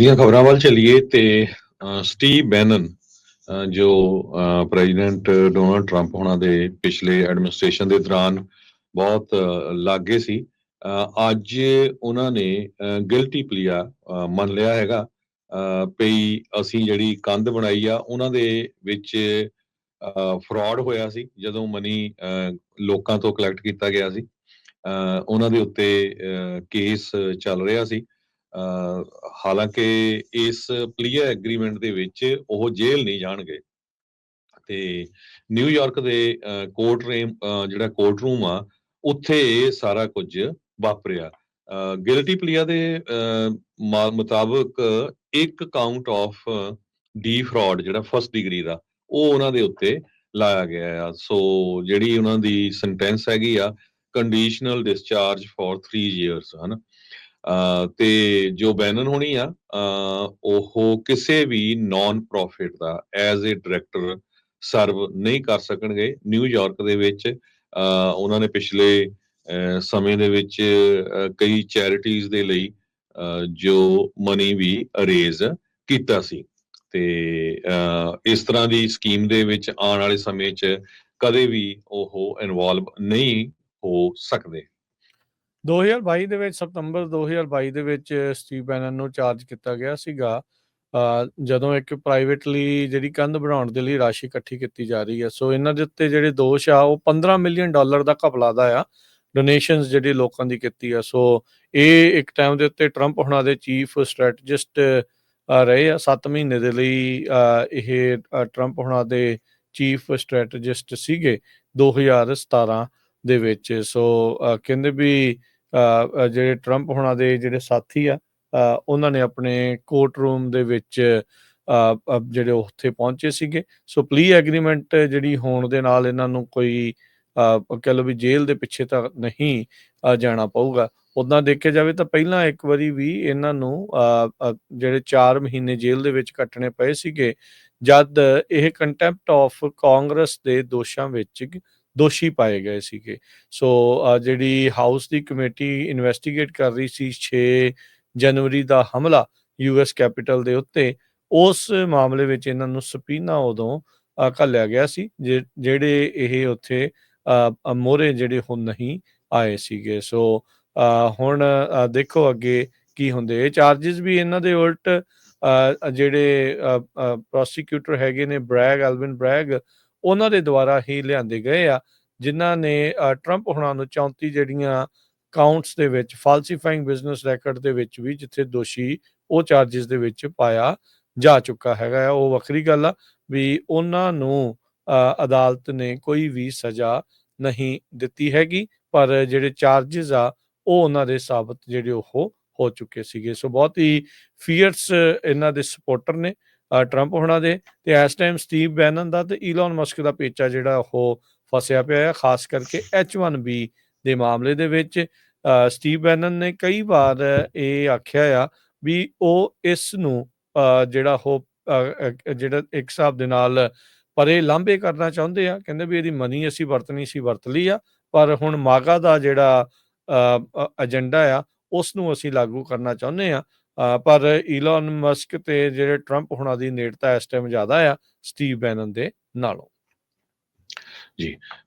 ਦੀਆਂ ਖਬਰਾਂ ਵੱਲ ਚੱਲੀਏ ਤੇ ਸਟੀਵ ਬੈਨਨ ਜੋ ਪ੍ਰੈਜ਼ੀਡੈਂਟ ਡੋਨਲਡ ਟਰੰਪ ਹੋਣਾ ਦੇ ਪਿਛਲੇ ਐਡਮਿਨਿਸਟ੍ਰੇਸ਼ਨ ਦੇ ਦੌਰਾਨ ਬਹੁਤ ਲਾਗੇ ਸੀ ਅੱਜ ਉਹਨਾਂ ਨੇ ਗਿਲਟੀ ਪਲੀਆ ਮੰਨ ਲਿਆ ਹੈਗਾ ਅ, ਪਈ ਅਸੀਂ ਜਿਹੜੀ ਕੰਧ ਬਣਾਈ ਆ ਉਹਨਾਂ ਦੇ ਵਿੱਚ ਫਰਾਡ ਹੋਇਆ ਸੀ ਜਦੋਂ ਮਨੀ ਲੋਕਾਂ ਤੋਂ ਕਲੈਕਟ ਕੀਤਾ ਗਿਆ ਸੀ ਅ, ਉਹਨਾਂ ਦੇ ਉੱਤੇ ਕੇਸ ਚੱਲ ਰਿਹਾ ਸੀ ਹਾਲਾਂਕਿ ਇਸ ਪਲੀਆ ਐਗਰੀਮੈਂਟ ਦੇ ਵਿੱਚ ਉਹ ਜੇਲ੍ਹ ਨਹੀਂ ਜਾਣਗੇ। ਤੇ ਨਿਊਯਾਰਕ ਦੇ ਕੋਰਟ ਰੂਮ ਜਿਹੜਾ ਕੋਰਟ ਰੂਮ ਆ ਉੱਥੇ ਸਾਰਾ ਕੁਝ ਵਾਪਰਿਆ। ਗਿਲਟੀ ਪਲੀਆ ਦੇ ਅ, ਮੁਤਾਬਕ ਇੱਕ ਕਾਊਂਟ ਆਫ ਡੀ ਫਰਾਡ ਜਿਹੜਾ ਫਸਟ ਡਿਗਰੀ ਦਾ ਉਹ ਉਹਨਾਂ ਦੇ ਉੱਤੇ ਲਾਇਆ ਗਿਆ ਆ। ਸੋ ਜਿਹੜੀ ਉਹਨਾਂ ਦੀ ਸੈਂਟੈਂਸ ਹੈਗੀ ਆ ਕੰਡੀਸ਼ਨਲ ਡਿਸਚਾਰਜ ਫॉर 3 ਇਅਰਸ ਹਨ? ਤੇ ਜੋ ਬੈਨਨ ਹੋਣੀ ਆ ਉਹ ਕਿਸੇ ਵੀ ਨਾਨ ਪ੍ਰੋਫਿਟ ਦਾ ਐਜ਼ ਅ ਡਾਇਰੈਕਟਰ ਸਰਵ ਨਹੀਂ ਕਰ ਸਕਣਗੇ। ਨਿਊਯਾਰਕ ਦੇ ਵਿੱਚ ਉਹਨਾਂ ਨੇ ਪਿਛਲੇ ਸਮੇਂ ਦੇ ਵਿੱਚ ਕਈ ਚੈਰਿਟੀਜ਼ ਦੇ ਲਈ ਅ, ਜੋ ਮਨੀ ਵੀ ਅਰੇਜ਼ ਕੀਤਾ ਸੀ। ਤੇ ਇਸ ਤਰ੍ਹਾਂ ਦੀ ਸਕੀਮ ਦੇ ਵਿੱਚ ਆਉਣ ਵਾਲੇ ਸਮੇਂ 'ਚ ਕਦੇ ਵੀ ਉਹ ਇਨਵੋਲਵ ਨਹੀਂ ਹੋ ਸਕਦੇ। 2022 ਦੇ ਵਿੱਚ ਸਤੰਬਰ 2022 ਦੇ ਵਿੱਚ ਸਟੀਵ ਬੈਨਨ ਨੂੰ ਚਾਰਜ ਕੀਤਾ ਗਿਆ ਸੀਗਾ। ਜਦੋਂ ਇੱਕ ਪ੍ਰਾਈਵੇਟਲੀ ਜਿਹੜੀ ਕੰਧ ਬਣਾਉਣ ਦੇ ਲਈ ਰਾਸ਼ੀ ਇਕੱਠੀ ਕੀਤੀ ਜਾ ਰਹੀ ਹੈ। ਸੋ ਇਹਨਾਂ ਦੇ ਉੱਤੇ ਜਿਹੜੇ ਦੋਸ਼ ਆ ਉਹ 15 ਮਿਲੀਅਨ ਡਾਲਰ ਦਾ ਘਪਲਾ ਦਾ ਆ। ਡੋਨੇਸ਼ਨਸ ਜਿਹੜੀ ਲੋਕਾਂ ਦੀ ਕੀਤੀ ਆ। ਸੋ ਇਹ ਇੱਕ ਟਾਈਮ ਦੇ ਉੱਤੇ ਟਰੰਪ ਹੁਣਾਂ ਦੇ ਚੀਫ ਸਟ੍ਰੈਟਜਿਸਟ ਰਹੇ ਆ। 7 ਮਹੀਨੇ ਦੇ ਲਈ ਇਹ ਅ, ਟਰੰਪ ਹੁਣਾਂ ਦੇ ਚੀਫ ਸਟ੍ਰੈਟਜਿਸਟ ਸੀਗੇ 2017 ਦੇ ਵਿੱਚ। ਸੋ ਕਹਿੰਦੇ ਵੀ ਜਿਹੜੇ ਟਰੰਪ ਹੋਣਾ ਦੇ ਜਿਹੜੇ ਸਾਥੀ ਆ ਉਹਨਾਂ ਨੇ ਆਪਣੇ ਕੋਰਟ ਰੂਮ ਦੇ ਵਿੱਚ ਜਿਹੜੇ ਉੱਥੇ ਪਹੁੰਚੇ ਸੀਗੇ। ਸੋ ਪਲੀ ਐਗਰੀਮੈਂਟ ਜਿਹੜੀ ਹੋਣ ਦੇ ਨਾਲ ਇਹਨਾਂ ਨੂੰ ਕੋਈ ਅ, ਕਹਿ ਲਓ ਵੀ ਜੇਲ੍ਹ ਦੇ ਪਿੱਛੇ ਤਾਂ ਨਹੀਂ ਜਾਣਾ ਪਊਗਾ। ਉਦਾਂ ਦੇਖਿਆ ਜਾਵੇ ਤਾਂ ਪਹਿਲਾਂ ਇੱਕ ਵਾਰੀ ਵੀ ਇਹਨਾਂ ਨੂੰ ਅ, ਜਿਹੜੇ 4 ਮਹੀਨੇ ਜੇਲ੍ਹ ਦੇ ਵਿੱਚ ਕੱਟਣੇ ਪਏ ਸੀਗੇ ਜਦ ਇਹ ਕੰਟੈਂਪਟ ਆਫ ਕਾਂਗਰਸ ਦੇ ਦੋਸ਼ਾਂ ਵਿੱਚ ਦੋਸ਼ੀ ਪਾਏ ਗਏ ਸੀਗੇ। ਸੋ ਜਿਹੜੀ ਹਾਊਸ ਦੀ ਕਮੇਟੀ ਇਨਵੈਸਟੀਗੇਟ ਕਰ ਰਹੀ ਸੀ 6 ਜਨਵਰੀ ਦਾ ਹਮਲਾ ਯੂਐਸ ਕੈਪੀਟਲ ਦੇ ਉੱਤੇ ਉਸ ਮਾਮਲੇ ਵਿੱਚ ਇਹਨਾਂ ਨੂੰ ਸਪੀਨਾ ਉਦੋਂ ਘੱਲਿਆ ਗਿਆ ਸੀ ਜਿਹੜੇ ਇਹ ਉੱਥੇ ਮੋਰੇ ਜਿਹੜੇ ਹੁਣ ਨਹੀਂ ਆਏ ਸੀਗੇ। ਸੋ ਹੁਣ ਦੇਖੋ ਅੱਗੇ ਕੀ ਹੁੰਦੇ। ਇਹ ਚਾਰजेस ਵੀ ਇਹਨਾਂ ਦੇ ਉਲਟ ਅ, ਜਿਹੜੇ ਪ੍ਰੋਸੀਕਿਊਟਰ ਹੈਗੇ ਨੇ ਬ੍ਰੈਗ ਐਲਵਿਨ ਬ੍ਰੈਗ ਉਹਨਾਂ ਦੇ ਦੁਆਰਾ ਹੀ ਲਿਆਂਦੇ ਗਏ ਆ, ਜਿਨ੍ਹਾਂ ਨੇ ਟਰੰਪ ਹੁਣਾਂ ਨੂੰ 34 ਜਿਹੜੀਆਂ ਕਾਊਂਟਸ ਦੇ ਵਿੱਚ ਫਾਲਸੀਫਾਈਂਗ ਬਿਜ਼ਨਸ ਰੈਕੋਰਡ ਦੇ ਵਿੱਚ ਵੀ ਜਿੱਥੇ ਦੋਸ਼ੀ ਉਹ ਚਾਰजेस ਦੇ ਵਿੱਚ ਪਾਇਆ ਜਾ ਚੁੱਕਾ ਹੈਗਾ ਆ। ਉਹ ਵੱਖਰੀ ਗੱਲ ਆ ਵੀ ਉਹਨਾਂ ਨੂੰ ਅਦਾਲਤ ਨੇ ਕੋਈ ਵੀ ਸਜ਼ਾ ਨਹੀਂ ਦਿੱਤੀ ਹੈਗੀ, ਪਰ ਜਿਹੜੇ ਚਾਰजेस ਆ, ਉਹ ਉਹਨਾਂ ਦੇ ਸਾਬਤ ਜਿਹੜੇ ਉਹ ਹੋ ਚੁੱਕੇ ਸੀਗੇ। ਸੋ ਬਹੁਤ ਹੀ ਫੀਅਰਸ ਇਹਨਾਂ ਦੇ ਸਪੋਰਟਰ ਨੇ। ਟਰੰਪ ਹੋਣਾ ਦੇ ਤੇ ਇਸ ਟਾਈਮ ਸਟੀਵ ਬੈਨਨ ਦਾ ਤੇ ਈਲਨ ਮਸਕ ਦਾ ਪੇਚਾ ਜਿਹੜਾ ਉਹ ਫਸਿਆ ਪਿਆ ਹੈ ਖਾਸ ਕਰਕੇ H1B ਦੇ ਮਾਮਲੇ ਦੇ ਵਿੱਚ। ਸਟੀਵ ਬੈਨਨ ਨੇ ਕਈ ਵਾਰ ਇਹ ਆਖਿਆ ਆ ਵੀ ਉਹ ਇਸ ਨੂੰ ਜਿਹੜਾ ਉਹ ਜਿਹੜਾ ਇੱਕ ਹਿਸਾਬ ਦੇ ਨਾਲ ਪਰੇ ਲਾਂਭੇ ਕਰਨਾ ਚਾਹੁੰਦੇ ਆ, ਕਹਿੰਦੇ ਵੀ ਇਹਦੀ ਮਨੀ ਅਸੀਂ ਵਰਤਣੀ ਸੀ ਵਰਤ ਲਈ ਆ, ਪਰ ਹੁਣ ਮਾਗਾ ਦਾ ਜਿਹੜਾ ਏਜੰਡਾ ਆ, ਉਸ ਨੂੰ ਅਸੀਂ ਲਾਗੂ ਕਰਨਾ ਚਾਹੁੰਦੇ ਆ। ਪਰ ਈਲਨ ਮਸਕ ਤੇ ਜਿਹੜੇ ਟਰੰਪ ਹੁਣਾਂ ਦੀ ਨੇੜਤਾ ਇਸ ਟਾਈਮ ਜ਼ਿਆਦਾ ਆ ਸਟੀਵ ਬੈਨਨ ਦੇ ਨਾਲੋਂ। ਜੀ।